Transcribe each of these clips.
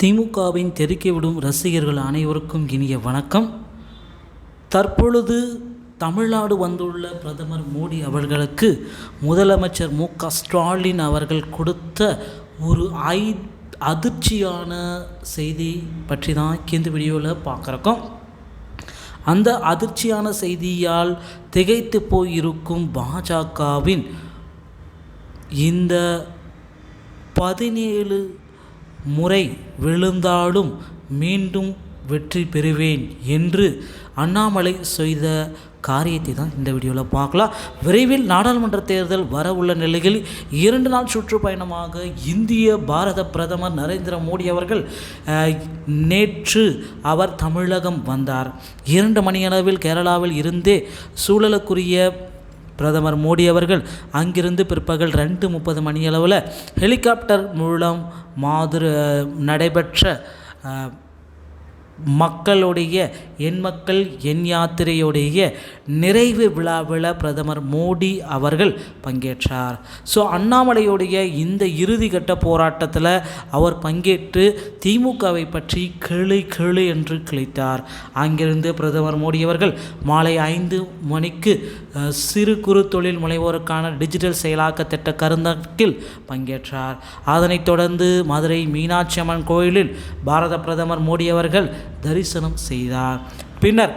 திமுகவின் தெருக்கிவிடும் ரசிகர்கள் அனைவருக்கும் இனிய வணக்கம். தற்பொழுது தமிழ்நாடு வந்துள்ள பிரதமர் மோடி அவர்களுக்கு முதலமைச்சர் மு க ஸ்டாலின் அவர்கள் கொடுத்த ஒரு ஐ அதிர்ச்சியான செய்தி பற்றி தான் இந்த வீடியோவில் பார்க்குறோம். அந்த அதிர்ச்சியான செய்தியால் திகைத்து போயிருக்கும் பாஜகவின் இந்த பதினேழு முறை விழுந்தாலும் மீண்டும் வெற்றி பெறுவேன் என்று அண்ணாமலை செய்த காரியத்தை தான் இந்த வீடியோவில் பார்க்கலாம். விரைவில் நாடாளுமன்ற தேர்தல் வர உள்ள நிலையில் இரண்டு நாள் சுற்றுப்பயணமாக இந்திய பாரத பிரதமர் நரேந்திர மோடி அவர்கள் நேற்று அவர் தமிழகம் வந்தார். இரண்டு மணியளவில் கேரளாவில் இருந்தே சூழலுக்குரிய பிரதமர் மோடி அவர்கள் அங்கிருந்து பிற்பகல் ரெண்டு முப்பது மணியளவில் ஹெலிகாப்டர் மூலம் மாதிரி நடைபெற்ற மக்களுடைய என் மக்கள் என் யாத்திரையுடைய நிறைவு விழாவில் பிரதமர் மோடி அவர்கள் பங்கேற்றார். ஸோ அண்ணாமலையுடைய இந்த இறுதிக்கட்ட போராட்டத்தில் அவர் பங்கேற்று திமுகவை பற்றி கிளி கிளி என்று கிழித்தார். அங்கிருந்து பிரதமர் மோடி அவர்கள் மாலை ஐந்து மணிக்கு சிறு குறு தொழில் முனைவோருக்கான டிஜிட்டல் செயலாக்க திட்ட கருந்தக்கில் பங்கேற்றார். அதனைத் தொடர்ந்து மதுரை மீனாட்சி அம்மன் கோயிலில் பாரத பிரதமர் மோடி அவர்கள் தரிசனம் செய்தார். பின்னர்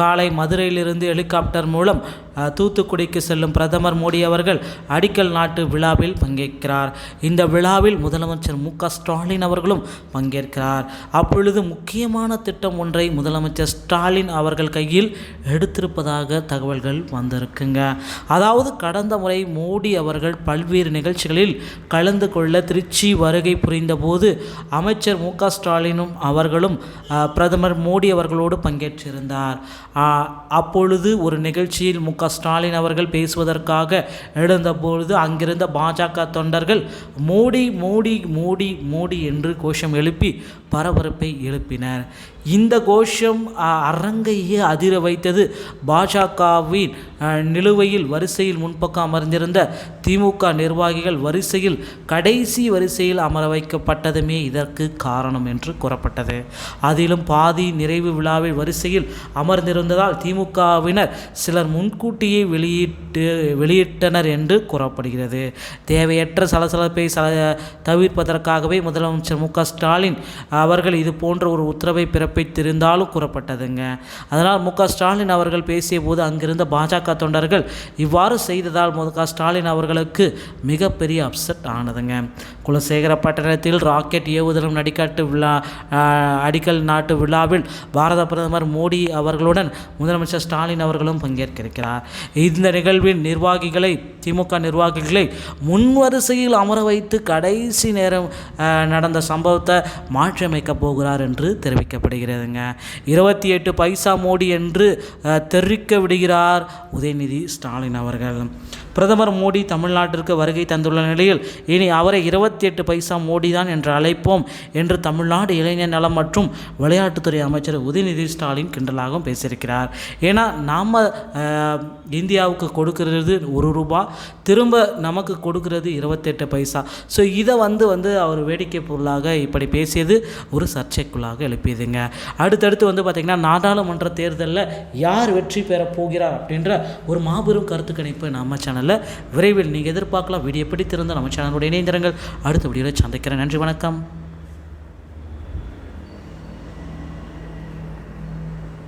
காலை மதுரையிலிருந்து ஹெலிகாப்டர் மூலம் தூத்துக்குடிக்கு செல்லும் பிரதமர் மோடி அவர்கள் அடிக்கல் நாட்டு விழாவில் பங்கேற்கிறார். இந்த விழாவில் முதலமைச்சர் மு ஸ்டாலின் அவர்களும் பங்கேற்கிறார். அப்பொழுது முக்கியமான திட்டம் ஒன்றை முதலமைச்சர் ஸ்டாலின் அவர்கள் கையில் எடுத்திருப்பதாக தகவல்கள் வந்திருக்குங்க. அதாவது கடந்த முறை மோடி அவர்கள் பல்வேறு நிகழ்ச்சிகளில் கலந்து கொள்ள திருச்சி வருகை புரிந்தபோது அமைச்சர் மு ஸ்டாலினும் அவர்களும் பிரதமர் மோடி அவர்களோடு பங்கேற்றிருந்தார். அப்பொழுது ஒரு நிகழ்ச்சியில் மு க ஸ்டாலின் அவர்கள் பேசுவதற்காக எழுந்தபொழுது அங்கிருந்த பாஜக தொண்டர்கள் மோடி மோடி மோடி மோடி என்று கோஷம் எழுப்பி பரபரப்பை எழுப்பினர். இந்த கோஷம் அரங்கையே அதிர வைத்தது பாஜகவின் நிலுவையில் வரிசையில் முன்பக்கம் அமர்ந்திருந்த திமுக நிர்வாகிகள் வரிசையில் கடைசி வரிசையில் அமர வைக்கப்பட்டதுமே இதற்கு காரணம் என்று கூறப்பட்டது. அதிலும் பாதி நிறைவு விழாவில் வரிசையில் அமர்ந்திருந்ததால் திமுகவினர் சிலர் முன்கூட்டியே வெளியிட்டு வெளியிட்டனர் என்று கூறப்படுகிறது. தேவையற்ற சலசலப்பை சல தவிர்ப்பதற்காகவே முதலமைச்சர் மு க ஸ்டாலின் அவர்கள் இது போன்ற ஒரு உத்தரவை பிறப்பித்திருந்தாலும் கூறப்பட்டதுங்க. அதனால் மு ஸ்டாலின் அவர்கள் பேசிய போது அங்கிருந்த பாஜக தொண்டர்கள் இவ்வாறு செய்ததால் மு ஸ்டாலின் அவர்களுக்கு மிகப்பெரிய அப்செட் ஆனதுங்க. குலசேகரப்பட்டினத்தில் ராக்கெட் ஏவுதளம் நடிக்காட்டு விழா அடிக்கல் நாட்டு விழாவில் பாரத பிரதமர் மோடி அவர்களுடன் முதலமைச்சர் ஸ்டாலின் அவர்களும் பங்கேற்கிருக்கிறார். இந்த நிகழ்வில் நிர்வாகிகளை திமுக நிர்வாகிகளை முன்வரிசையில் அமர வைத்து கடைசி நேரம் நடந்த சம்பவத்தை மாற்றியமைக்கப் போகிறார் என்று தெரிவிக்கப்படுகிறது. தெரிவிக்கப்படுகிறதுங்க இருபத்தி எட்டு பைசா மோடி என்று தெரிவிக்க விடுகிறார் உதயநிதி ஸ்டாலின் அவர்கள். பிரதமர் மோடி தமிழ்நாட்டிற்கு வருகை தந்துள்ள நிலையில் இனி அவரை இருபத்தி எட்டு பைசா மோடி தான் என்று அழைப்போம் என்று தமிழ்நாடு இளைஞர் நலம் மற்றும் விளையாட்டுத்துறை அமைச்சர் உதயநிதி ஸ்டாலின் கிண்டலாகவும் பேசியிருக்கிறார். ஏன்னா நாம் இந்தியாவுக்கு கொடுக்கிறது ஒரு ரூபா திரும்ப நமக்கு கொடுக்கிறது இருபத்தெட்டு பைசா. ஸோ இதை வந்து வந்து அவர் வேடிக்கை பொருளாக இப்படி பேசியது ஒரு சர்ச்சைக்குள்ளாக எழுப்பியதுங்க. அடுத்தடுத்து வந்து பார்த்திங்கன்னா நாடாளுமன்ற தேர்தலில் யார் வெற்றி பெறப் போகிறார் அப்படின்ற ஒரு மாபெரும் கருத்து கணிப்பு நம்ம சேனலில் விரைவில் நீங்கள் எதிர்பார்க்கலாம். வீடியோ பிடித்திருந்தால் நம்ம சேனலோட இணைந்திருங்கள். அடுத்த வீடியோவில் சந்திக்கிறேன். நன்றி வணக்கம்.